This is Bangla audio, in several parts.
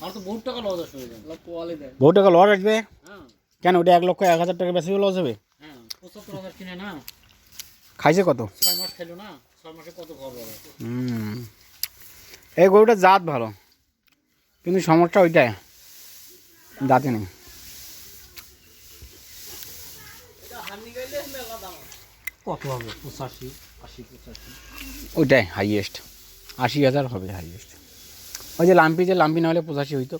আমার তো বহুত টাকা লস হয়ে দেয়। টাকা আসবে? হ্যাঁ। কেন ওটা এক লক্ষ এক হাজার টাকা বেশি লস হবে? হ্যাঁ পঁচাত্তর হাজার কিনে না। খাইছে কত? ছয় মাস খেলো না ছয় মাসে কত খবর হবে? হুম। এই গরুটা জাত ভালো কিন্তু সমস্যা ওইটাই দাঁতে নেই। কত হবে? পঁচাশি আশি পঁচাশি। ওইটাই হাইয়েস্ট আশি হাজার হবে হাইয়েস্ট ওই যে লাম্পি যে লাম্পি না হলে পঁচাশি হইতো।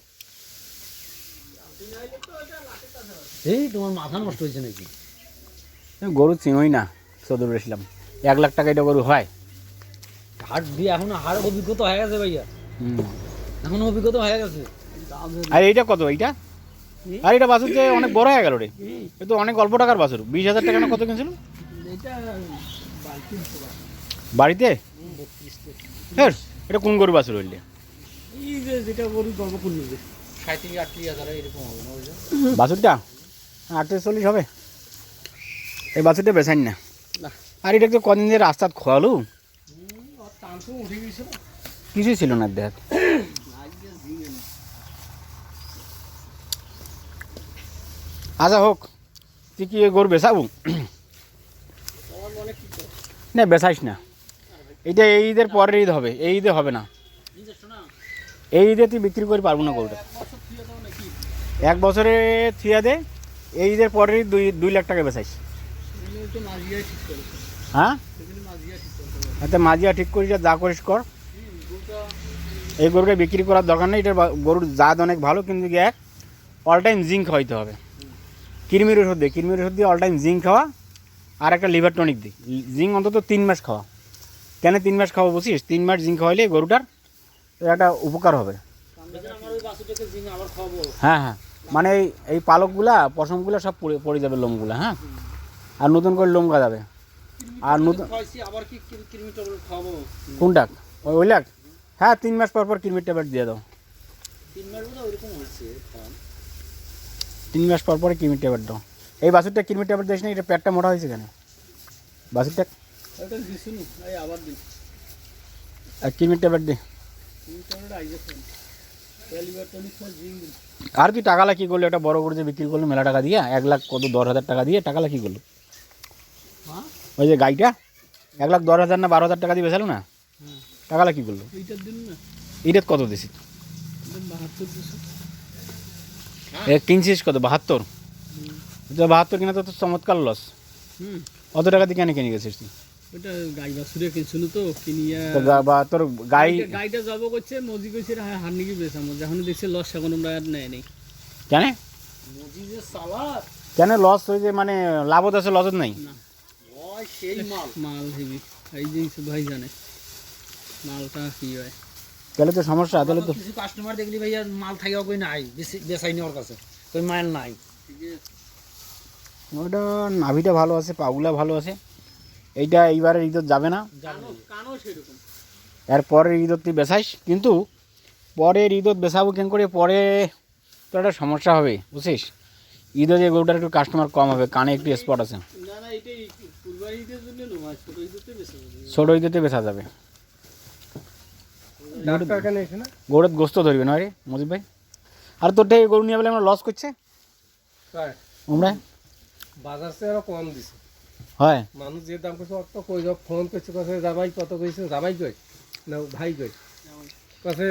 এই তোমার মাথা নষ্ট হয়েছে নাকি? গরু চিনোই না চৌধুরী বেছিলাম। এক লাখ টাকা এটা গরু হয়। হাট দিয়ে এখন হার অভিজ্ঞতা হয়ে গেছে ভাইয়া। এখন অভিজ্ঞতা হয়ে গেছে। আর এইটা কত এইটা? আর এটা বাছুর যে অনেক বড় হয়ে গেল রে। এ তো অনেক অল্প টাকার বাছুর। বিশ হাজার টাকা না কত কিনছিল? বাড়িতে? হ্যাঁ এটা কোন গরু বাছুর হইলে? এই যে যেটা গরু গল্প করলি যে আটত্রিশ হাজার এরকম হবে না ওই বাছুরটা? আটত্রিশ চল্লিশ হবে। এই বাছুরটা না। না। আর এটা তো কদিন দিয়ে রাস্তাত খোয়ালু। কিছুই ছিল না দেখ। আচ্ছা হোক। তুই কি এ গরু করে না বেচাইস না। এটা এই ঈদের পরের ঈদ হবে। এই ঈদে হবে না। এই ঈদে তুই বিক্রি করে পারব না গরুটা এক বছরে থিয়া দে, এই ঈদের ঈদ দুই দুই লাখ টাকা বেচাইস। হ্যাঁ? আচ্ছা মাঝিয়া ঠিক করিস, যা করিস কর। এই গরুটা বিক্রি করার দরকার নেই, এটার গরুর জাত অনেক ভালো, কিন্তু এক অল টাইম জিঙ্ক খাওয়াইতে হবে। কিরমির ওষুধ দিয়ে কিরমির ওষুধ দিয়ে অল টাইম জিঙ্ক খাওয়া, আর একটা লিভার টনিক দিই জিঙ্ক অন্তত তিন মাস খাওয়া। কেন তিন মাস খাওয়া বুঝিস তিন মাস জিঙ্ক খাওয়াইলে গরুটার একটা উপকার হবে। হ্যাঁ হ্যাঁ। মানে এই এই পালকগুলা পশমগুলা সব পড়ে পড়ে যাবে লোমগুলা হ্যাঁ? আর নতুন করে লোম গাজাবে আর নতুন কোনটা? ওই ওই লাখ? হ্যাঁ তিন মাস পর পর কিরমির ট্যাবলেট দিয়ে দাও। তিন মাস পর পরে কিরমির ট্যাবলেট দাও। এই বাছুরটা কিরমির ট্যাবলেট দিস না এটা পেটটা মোটা হয়েছে কেন? বাছুরটা কিরমির ট্যাবলেট দে। আর তুই টাকালা কী করল? একটা বড় করে যে বিক্রি করল মেলা টাকা দিয়ে এক লাখ কত দশ হাজার টাকা দিয়ে টাকালা কী করল? হ্যাঁ? ওই যে গাড়িটা এক লাখ দশ হাজার না বারো হাজার টাকা দিয়ে বেচালো না? হুম। টাকালা কী করল? এইটার দিন কত দিছি? কিনছিস কত? বাহাত্তর? বাহাত্তর কিনা তো চমৎকার লস হুম। অত টাকা দিয়ে কেন কিনে গেছিস তুই? ওটা গাই বাছুরে কিনছিল তো কিনিয়া বা তোর গাই গাইটা- যাব করছে মজি কইছে হ্যাঁ হার নাকি বেচামো যখন দেখছে লস এখন আমরা আর নেয় নেই। কেন? মজি যে সালাদ? কেন লস হয়েছে মানে লাভত আছে লসত নাই? না। সেই মাল। মাল হেবি। এই জিনিস ভাই জানে মালটা কি হয়। তাহলে তো সমস্যা তাহলে তো কিছু কাস্টমার দেখলি ভাইয়া মাল থাকিও কই নাই? বেশি- বেচাইনি ওর কাছে। কই মাল নাই? ওটা নাভিটা ভালো আছে পাগুলা ভালো আছে। এইটা এইবারের ঈদত যাবে না। এর পরের ঈদত তুই বেচাইস কিন্তু পরের ঈদত বেচাবো কেন করে? পরে তো একটা সমস্যা হবে বুঝছিস? ঈদে যে গরুটার একটু কাস্টমার কম হবে কানে একটু স্পট আছে। ছোট ঈদেতে ঈদেতে বেচা যাবে। গরুর গোস্ত ধরবে না রে মজিব ভাই? আর তোরটা এই গরু নিয়ে বলে আমরা লস করছে? আমরা বাজার সে আরও কম দিছে। হয়। মানুষ যে দাম করছে অত কই ফোন করছে কাছে যাবাই কত কইছে? যাবাই কই? না ভাই কই? কাছে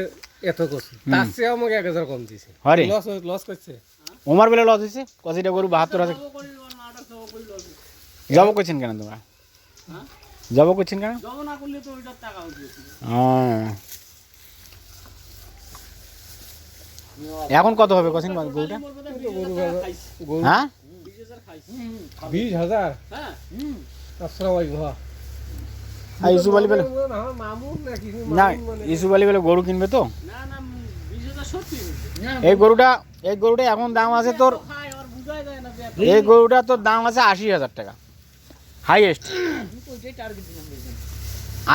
এত করছে তার চেয়ে আমাকে এক হাজার কম দিছে। হয় রে লস লস করছে ওমার বেলা লস হয়েছে কষিটা গরু বাহাত্তর হাজার। জব করছেন কেন তোমরা? জব করছেন কেন? হ্যাঁ। এখন কত হবে? কছেন গরুটা? গরু হ্যাঁ? বিশ হাজার? হ্যাঁ। হ্যাঁ আর বেলে না বেলে গরু কিনবে তো? না না। এই গরুটা এই গরুটা এখন দাম আছে তোর না এই গরুটা তোর দাম আছে আশি হাজার টাকা। হাইয়েস্ট।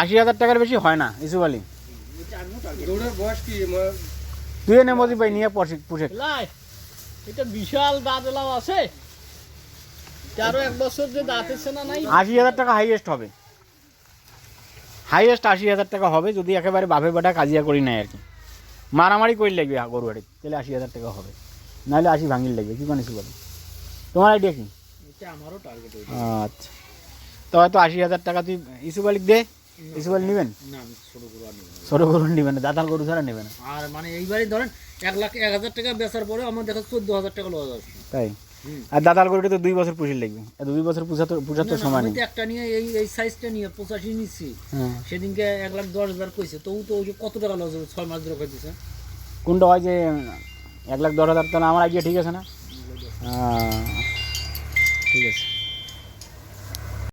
আশি হাজার টাকার বেশি হয় না ইসু আলী ওইটা আমিও target গরুর বয়স কি আমার তুই এনে মজি ভাই নিয়ে পুষে। এটা বিশাল দাঁত আছে। তেরো এক বছর যে দাঁত এসছে নাই? আশি হাজার টাকা হাইয়েস্ট হবে। হাইয়েস্ট আশি হাজার টাকা হবে যদি একেবারে বাপে বেটা কাজিয়া করি নাই আর কি। মারামারি করে লাগবে গরু বাড়ি তাহলে আশি হাজার টাকা হবে। নাহলে আশি ভাঙিল লাগবে কি কানে বলে তোমার আইডিয়া কি? এটা আমারও টার্গেট আচ্ছা। তো হয়তো আশি হাজার টাকা তুই ইসুফ আলিক দে নেবেন? আমি গরু। ছোটো গরু নেবেন ছাড়া নেবে না। আর মানে ধরেন এক লাখ এক হাজার টাকা বেচার পরে আমার দেখা চোদ্দ হাজার টাকা তাই। আর দাদার গরুটা তো দুই বছর পুষিয়ে লাগবে। এত দুই বছর পুষা তো পুষার তো না, না, সময় নেই একটা নিয়ে এই এই সাইজটা নিয়ে পঁচাশি নিচ্ছি। হ্যাঁ। সেদিনকে এক লাখ দশ হাজার কইছে। তবু তো ওই যে কত টাকা লস হবে ছয় মাস ধরে দিছে কোনটা হয় যে এক লাখ দশ হাজার? তাহলে আমার আইডিয়া ঠিক আছে না? ঠিক আছে।